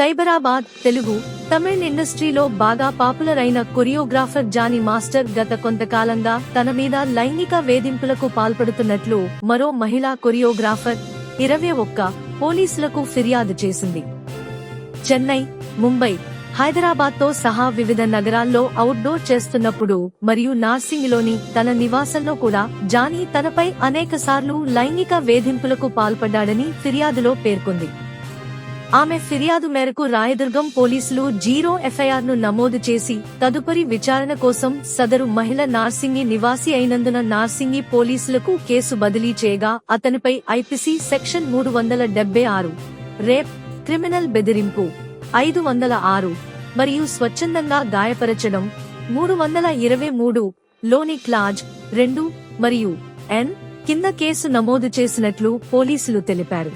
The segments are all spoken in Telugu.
సైబరాబాద్ తెలుగు తమిళ్ ఇండస్ట్రీలో బాగా పాపులర్ అయిన కొరియోగ్రాఫర్ జానీ మాస్టర్ గత కొంతకాలంగా తన మీద లైంగిక వేధింపులకు పాల్పడుతున్నట్లు మరో మహిళా కొరియోగ్రాఫర్ ఇరవై ఒక్క పోలీసులకు ఫిర్యాదు చేసింది. చెన్నై ముంబై హైదరాబాద్తో సహా వివిధ నగరాల్లో అవుట్డోర్ చేస్తున్నప్పుడు మరియు నార్సింగ్లోని తన నివాసంలో కూడా జానీ తనపై అనేకసార్లు లైంగిక వేధింపులకు పాల్పడ్డాడని ఫిర్యాదులో పేర్కొంది. ఆమె ఫిర్యాదు మేరకు రాయదుర్గం పోలీసులు జీరో ఎఫ్ఐఆర్ను నమోదు చేసి తదుపరి విచారణ కోసం సదరు మహిళ నార్సింగి నివాసి అయినందున నార్సింగి పోలీసులకు కేసు బదిలీ చేయగా అతనిపై ఐపీసీ సెక్షన్ మూడు వందల డెబ్బై ఆరు రేప్ క్రిమినల్ బెదిరింపు ఐదు వందల ఆరు మరియు స్వచ్ఛందంగా గాయపరచడం మూడు వందల ఇరవై మూడు లోని క్లాజ్ రెండు మరియు ఎన్ కింద కేసు నమోదు చేసినట్లు పోలీసులు తెలిపారు.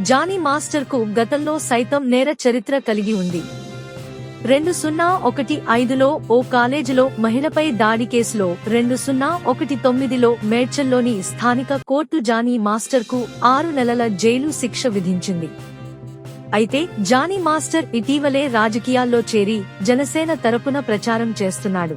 జానీ మాస్టర్కు గతంలో సైతం నేర చరిత్ర కలిగి ఉంది. రెండు సున్నా ఒకటి ఐదులో ఓ కాలేజీలో మహిళపై దాడి కేసులో రెండు సున్నా ఒకటి తొమ్మిదిలో మేడ్చల్లోని స్థానిక కోర్టు జానీ మాస్టర్కు ఆరు నెలల జైలు శిక్ష విధించింది. అయితే జానీ మాస్టర్ ఇటీవలే రాజకీయాల్లో చేరి జనసేన తరపున ప్రచారం చేస్తున్నాడు.